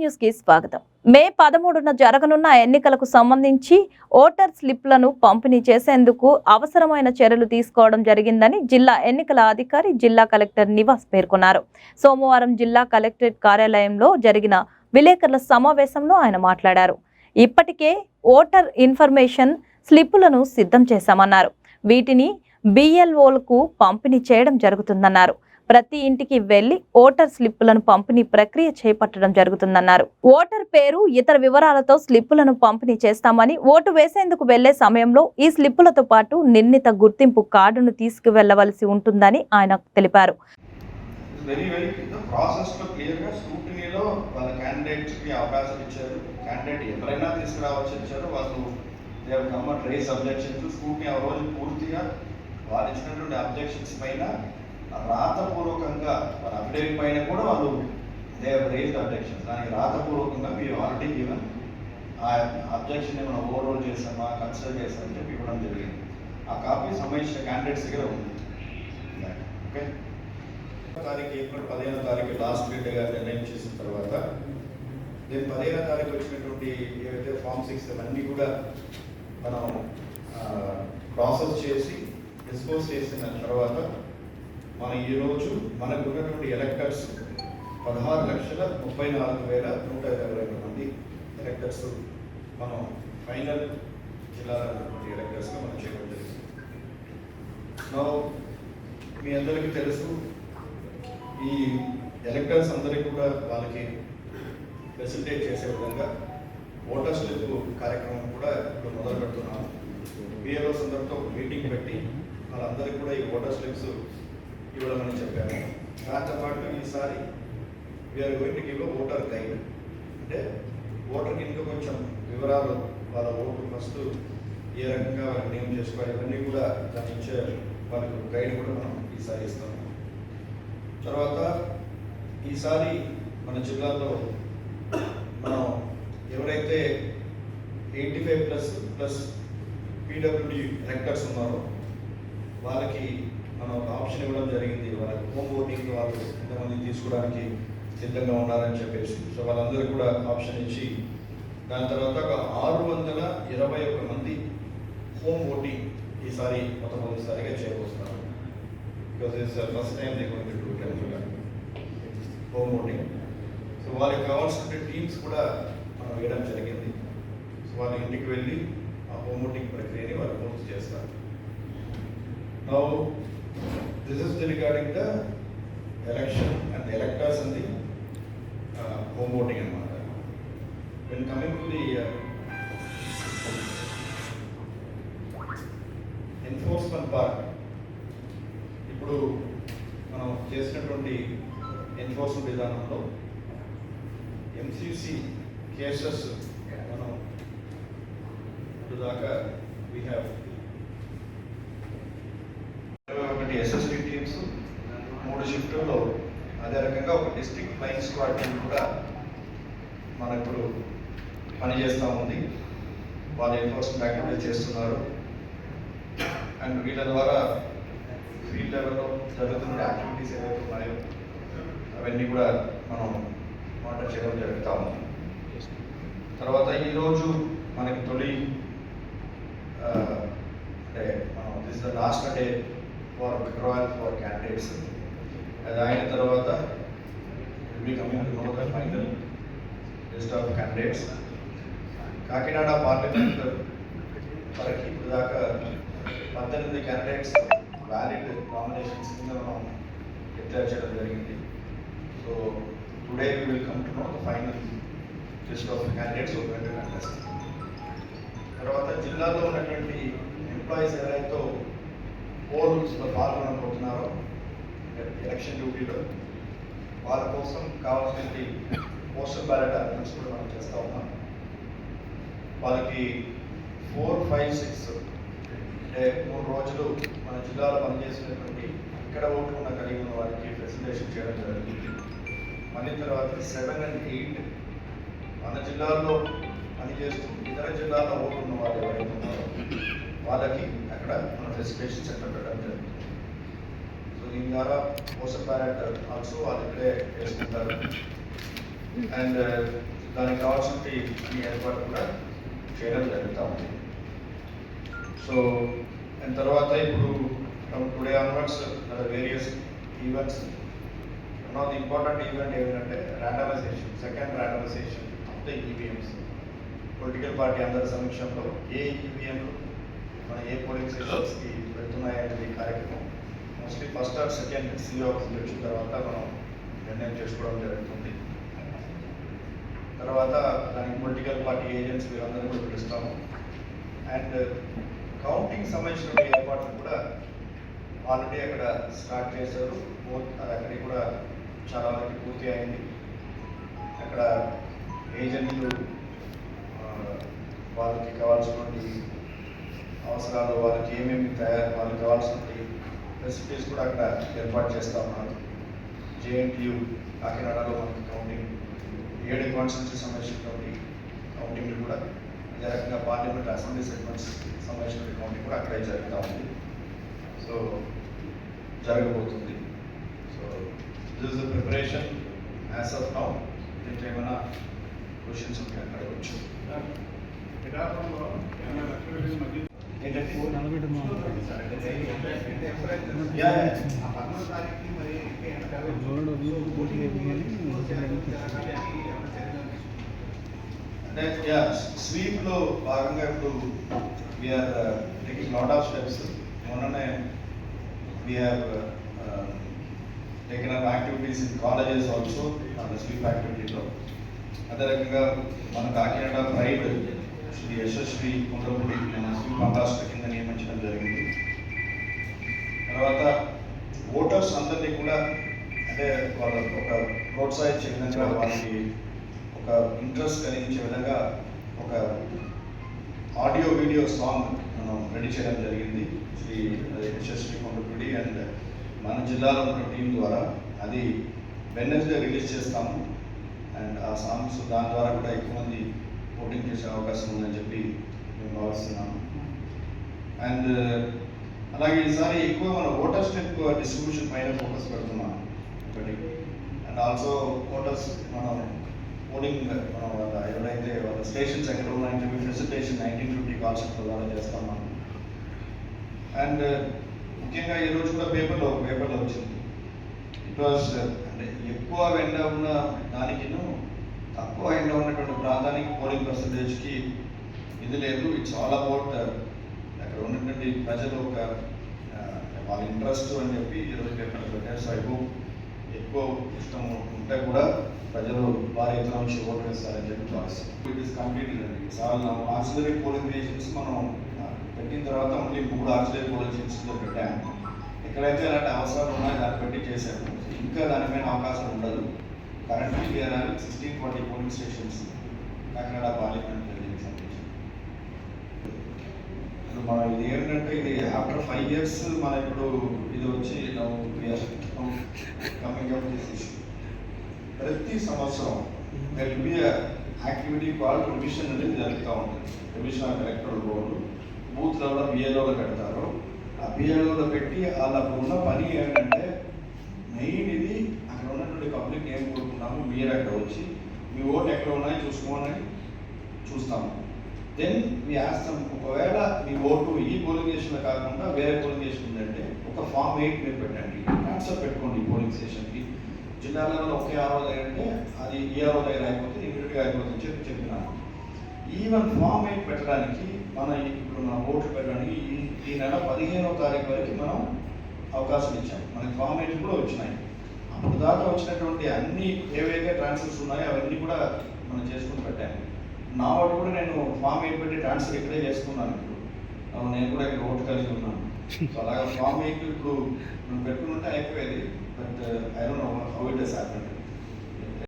న్యూస్కి స్వాగతం. మే పదమూడున జరగనున్న ఎన్నికలకు సంబంధించి ఓటర్ స్లిప్లను పంపిణీ చేసేందుకు అవసరమైన చర్యలు తీసుకోవడం జరిగిందని జిల్లా ఎన్నికల అధికారి జిల్లా కలెక్టర్ నివాస్ పేర్కొన్నారు. సోమవారం జిల్లా కలెక్టరేట్ కార్యాలయంలో జరిగిన విలేకరుల సమావేశంలో ఆయన మాట్లాడారు. ఇప్పటికే ఓటర్ ఇన్ఫర్మేషన్ స్లిప్పులను సిద్ధం చేశామన్నారు. వీటిని బిఎల్ఓలకు పంపిణీ చేయడం జరుగుతుందన్నారు. ప్రతి ఇంటికి వెళ్ళి ఓటర్ స్లిప్పులను పంపిణీ ప్రక్రియ చేపట్టడం జరుగుతుందన్నారు. ఓటర్ పేరు ఇతర వివరాలతో స్లిప్పులను పంపిణీ చేస్తామని ఓటు వేసేందుకు వెళ్ళే సమయంలో ఈ స్లిప్పులతో పాటు నిర్ణీత గుర్తింపు కార్డును తీసుకువెళ్ళవలసి ఉంటుందని ఆయన తెలిపారు. వెరీ ప్రాసెస్లో క్లియర్గా స్క్రూటినీలో వాళ్ళ క్యాండిడేట్స్కి అవకాశం ఇచ్చారు. క్యాండిడేట్ ఎవరైనా తీసుకురావచ్చు ఇచ్చారు వాళ్ళు రేస్ అబ్జెక్షన్స్ స్క్రూటినీ ఆ రోజు పూర్తిగా వాళ్ళు ఇచ్చినటువంటి అబ్జెక్షన్స్ పైన రాతపూర్వకంగా వాళ్ళ అఫిడేవిట్ పైన కూడా వాళ్ళు దే రేస్ అబ్జెక్షన్స్. దానికి రాతపూర్వకంగా మీరు ఆల్రెడీ గివెన్ ఆ అబ్జెక్షన్ మనం ఓవర్రోల్ చేసామా కన్సిడర్ చేసామని చెప్పి ఇవ్వడం జరిగింది. ఆ కాపీ సంబంధించిన క్యాండిడేట్స్ దగ్గర ఉంది. ఓకే తారీఖు ఏప్రిల్ పదిహేనో తారీఖు లాస్ట్ డేట్గా నిర్ణయం చేసిన తర్వాత నేను పదిహేనో తారీఖు వచ్చినటువంటి ఏవైతే ఫామ్ సిక్స్ అవన్నీ కూడా మనం ప్రాసెస్ చేసి డిస్పోజ్ చేసిన తర్వాత మనం ఈరోజు మనకు ఉన్నటువంటి ఎలక్టర్స్ పదహారు లక్షల ముప్పై నాలుగు వేల నూట ఇరవై రెండు మంది ఎలక్టర్స్ మనం ఫైనల్ జిల్లాలో ఉన్నటువంటి ఎలక్టర్స్గా మనం చేయడం జరిగింది. మీ అందరికీ తెలుసు ఈ ఎలక్టర్స్ అందరికీ కూడా వాళ్ళకి ఫెసిలిటేట్ చేసే విధంగా ఓటర్ స్లిప్ కార్యక్రమం కూడా ఇప్పుడు మొదలు పెడుతున్నాము. బిఎల్ఓస్ సందర్భంతో ఒక మీటింగ్ పెట్టి వాళ్ళందరికీ కూడా ఈ ఓటర్ స్లిప్స్ ఇవ్వడమని చెప్పారు దాంతో పాటు ఈసారి we are going to give voter guide అంటే ఓటర్కి ఇంకా కొంచెం వివరాలు వాళ్ళ ఓటు ఫస్ట్ ఏ రకంగా వాళ్ళకి నేమ్ చేసుకోవాలి ఇవన్నీ కూడా దాని ఇచ్చే వాళ్ళకి గైడ్ కూడా మనం ఈసారి ఇస్తాము. తర్వాత ఈసారి మన జిల్లాలో మనం ఎవరైతే eighty five plus plus PWD electors ఉన్నారో వాళ్ళకి మనం ఒక ఆప్షన్ ఇవ్వడం జరిగింది. వాళ్ళకి హోమ్ ఓటింగ్ వాళ్ళు ఎంతమంది తీసుకోవడానికి సిద్ధంగా ఉన్నారని చెప్పేసి. సో వాళ్ళందరూ కూడా ఆప్షన్ ఇచ్చి దాని తర్వాత ఒక ఆరు వందల ఇరవై ఒక మంది హోమ్ ఓటింగ్ ఈసారి మొట్టమొదటిసారిగా చేయబోతున్నారు. Because is first time they going to home voting so వారికి కావాల్సిన టీమ్స్ కూడా మనం వేయడం జరిగింది. సో వాళ్ళ ఇంటికి వెళ్ళి ఆ హోమ్ ఓటింగ్ ప్రక్రియని వారు పూర్తి చేస్తారు. Now this is regarding the election and the electors and the home voting అనమాట when coming to the enforcement part ఇప్పుడు మనం చేసినటువంటి ఎన్ఫోర్స్మెంట్ విధానంలో ఎంసీసీ కేసెస్ మనం ఇప్పుడు దాకా వీ హ్యావ్ ఇరవై ఒకటి ఎస్ఎస్డి టీమ్స్ మూడు అదే రకంగా ఒక డిస్ట్రిక్ట్ ఫ్లయింగ్ స్క్వాడ్ టీం కూడా మన ఇప్పుడు పనిచేస్తూ ఉంది. వాళ్ళు ఎన్ఫోర్స్మెంట్ యాక్టివిటీస్ చేస్తున్నారు. అండ్ వీళ్ళ ద్వారా ఫీల్డ్ లెవెల్లో జరుగుతున్న యాక్టివిటీస్ ఏవైతే ఉన్నాయో అవన్నీ కూడా మనం మానిటర్ చేయడం జరుగుతూ ఉంది. తర్వాత ఈరోజు మనకి తొలి అంటే మనం this the last day for withdrawal for candidates అది అయిన తర్వాత be coming know the final list of candidates Kakinada parliament వరకు ఇప్పుడు దాకా పద్దెనిమిది క్యాండిడేట్స్ వ్యాలిడ్ నామినేషన్స్ కింద మనం డిక్లేర్ చేయడం జరిగింది. So today we will come to know the final list of candidates open contest తర్వాత జిల్లాలో ఉన్నటువంటి ఎంప్లాయీస్ ఎవరైతే పోల్స్లో పాల్గొనబోతున్నారో ఎలక్షన్ డ్యూటీలో వాళ్ళ కోసం కావాల్సినటువంటి పోస్టల్ బ్యాలెట్ అరేంజ్మెంట్స్ కూడా మనం చేస్తూ ఉన్నాం. వాళ్ళకి ఫోర్ ఫైవ్ సిక్స్ అంటే మూడు రోజులు మన జిల్లాలో పనిచేసినటువంటి ఇక్కడ ఓటు ఉన్న కలిగి ఉన్న వారికి ప్రెసెంటేషన్ చేయడం జరిగింది. మళ్ళీ తర్వాత సెవెన్ అండ్ ఎయిట్ మన జిల్లాలో పనిచేస్తూ ఇతర జిల్లాలో ఓటు ఉన్న వాళ్ళు ఎవరైతే ఉన్నారో వాళ్ళకి అక్కడ మన ప్రెసెంటేషన్ సెంటర్ పెట్టడం జరిగింది సో దీని ద్వారా పోస్ట్ బ్యాలెట్ ఆల్సో వాళ్ళు ఇక్కడే వేసుకుంటారు. అండ్ uh, దానికి కావాల్సిన ఈ ఏర్పాటు కూడా చేయడం జరుగుతూ ఉంది. సో అండ్ తర్వాత ఇప్పుడు today onwards various events one of the important event ఏంటంటే randomization second randomization of the EVMs political party అందరి సమక్షంలో ఏ ఈవీఎంలు మన ఏ పోలింగ్ స్టేషన్స్కి వెళ్తున్నాయనేది కార్యక్రమం. Mostly first or second CO వచ్చిన తర్వాత మనం నిర్ణయం చేసుకోవడం జరుగుతుంది. తర్వాత దానికి పొలిటికల్ పార్టీ ఏజెంట్స్ వీరందరూ కూడా పిలుస్తాము. అండ్ కౌంటింగ్ సంబంధించిన ఏర్పాట్లు కూడా ఆల్రెడీ అక్కడ స్టార్ట్ చేశారు. అక్కడ అది అక్కడికి కూడా చాలా వరకు పూర్తి అయింది. అక్కడ ఏజెంట్లు వాళ్ళకి కావాల్సినటువంటి అవసరాలు వాళ్ళకి ఏమేమి తయారు వాళ్ళకి కావాల్సినటువంటి రెసిపీస్ కూడా అక్కడ ఏర్పాటు చేస్తా ఉన్నారు. జేఎన్టీయు కాకినాడలో మనకి కౌంటింగ్ ఏడు కాన్స్టిట్యూన్సీ సంబంధించినటువంటి కౌంటింగ్ కూడా అదే రకంగా పార్లమెంట్ అసెంబ్లీ సెగ్మెంట్స్ సంబంధించిన కౌంటింగ్ కూడా అక్కడే జరుగుతూ ఉంది. సో జరగబోతుంది. So this is preparation as of now దీంట్లో ఏమైనా క్వశ్చన్స్ ఉంటే అక్కడ వచ్చు ఏంటంటే అంటే స్వీప్లో భాగంగా ఇప్పుడు we're taking lot of steps మొన్ననే we're taking up activities in colleges also మన స్వీప్ యాక్టివిటీలో అదే రకంగా మన కాకినాడ ప్రైడ్ శ్రీ యశస్వి కుండ్రపూడి శ్రీ స్వీప్ కింద నియమించడం జరిగింది తర్వాత ఓటర్స్ అందరినీ కూడా అంటే వాళ్ళ ఒక ప్రోత్సహించే విధంగా వాళ్ళకి ఒక ఇంట్రెస్ట్ కలిగించే విధంగా ఒక ఆడియో వీడియో సాంగ్ మనం రెడీ చేయడం జరిగింది శ్రీ యశస్వి కొండపూడి అండ్ మన జిల్లాలో ఉన్న టీం ద్వారా అది వెన్నెస్డే రిలీజ్ చేస్తాము అండ్ ఆ సాంగ్స్ దాని ద్వారా కూడా ఎక్కువ మంది ఓటింగ్ చేసే అవకాశం ఉందని చెప్పి మేము భావిస్తున్నాము అండ్ అలాగే ఈసారి ఎక్కువ మన ఓటర్ స్టెప్ డిస్ట్రిబ్యూషన్ పైన ఫోకస్ పెడుతున్నాం ఒకటి. అండ్ ఆల్సో ఓటర్స్ మనం పోలింగ్ మనం వాళ్ళ ఎవరైతే వాళ్ళ స్టేషన్స్ ఎక్కడ ఉన్నాయని చెప్పి ఫెసిలిటేషన్ నైన్టీన్ ఫిఫ్టీ కాన్సెప్ట్ ద్వారా చేస్తాం మనం. అండ్ ముఖ్యంగా ఈ రోజు కూడా పేపర్లో పేపర్లో వచ్చింది. ఇట్ వాస్ అంటే ఎక్కువ వెంట ఉన్న దానికిను తక్కువ ఎండ ఉన్నటువంటి ప్రాంతానికి పోలింగ్ పర్సంటేజ్కి ఇది లేదు. ఇట్స్ ఆల్ అబౌట్ అక్కడ ఉన్నటువంటి ప్రజలు ఒక uh, వాళ్ళ ఇంట్రెస్ట్ అని చెప్పి ఈరోజు పేపర్ పెట్టారు. సో ఐ హోప్ ఎక్కువ ఇష్టం ఉంటే కూడా ప్రజలు భారీ ఎత్తున వచ్చి ఓటు వేస్తారని చెప్పి ఇట్ ఇస్ కంప్లీట్ చాలా ఆక్సిలరీ పోలింగ్ స్టేషన్స్ మనం uh, పెట్టిన తర్వాత మళ్ళీ మూడు ఆక్సిలరీ పోలింగ్ స్టేషన్స్లో పెట్టాము. ఎక్కడైతే అలాంటి అవసరాలు ఉన్నాయో దాన్ని పెట్టి చేశాము. ఇంకా దానిపైన అవకాశం ఉండదు. Currently we're having sixteen forty polling stations Kakinada parliament building ఇప్పుడు మనం ఇది ఏంటంటే ఇది ఆఫ్టర్ ఫైవ్ ఇయర్స్ మన ఇప్పుడు ఇది వచ్చి కమింగ్ అప్ చేసేసి ప్రతి సంవత్సరం there be activity called revision అనేది జరుగుతూ ఉంటుంది. Revision of electoral board booth level బిఏలోలో పెడతారు ఆ బిఏలోలో పెట్టి వాళ్ళకు ఉన్న పని ఏంటంటే మెయిన్ ఇది అక్కడ ఉన్నటువంటి పబ్లిక్ ఏం కోరుకున్నాము మీరు అక్కడ వచ్చి మీ ఓట్లు ఎక్కడ ఉన్నాయో చూసుకోండి చూస్తాము. దెన్ మీ ఆస్తాం ఒకవేళ మీ ఓటు ఈ పోలింగ్ స్టేషన్లో కాకుండా వేరే పోలింగ్ స్టేషన్ ఉందంటే ఒక ఫామ్ ఎయిట్ మీరు పెట్టండి. ట్రాన్స్ఫర్ పెట్టుకోండి పోలింగ్ స్టేషన్కి. జిల్లా లెవెల్ ఒకే ఆరో దగ్గర అంటే అది ఈ ఆరో దగ్గర అయిపోతే ఇమీడియట్గా అయిపోతుంది చెప్పి చెప్పినాను. ఈవెన్ ఫామ్ ఎయిట్ పెట్టడానికి మన ఇప్పుడు మన ఓట్లు పెట్టడానికి ఈ నెల పదిహేనో తారీఖు వరకు మనం అవకాశం ఇచ్చాం. మనకి ఫామ్ ఎయిట్ కూడా వచ్చినాయి. దాకా వచ్చినటువంటి అన్ని ఏవైతే ట్రాన్స్ఫర్స్ ఉన్నాయో అవన్నీ కూడా మనం చేసుకుని పెట్టాను నా వాటి కూడా నేను ఫామ్ ఎయిట్ పెట్టి ట్రాన్స్ఫర్ ఇక్కడే చేసుకున్నాను ఇప్పుడు. నేను కూడా ఇక్కడ ఓటు కలిగి ఉన్నాను. సో అలాగా ఫామ్ ఎయిట్ ఇప్పుడు మనం పెట్టుకుంటే అయిపోయేది. But I don't know how it is happened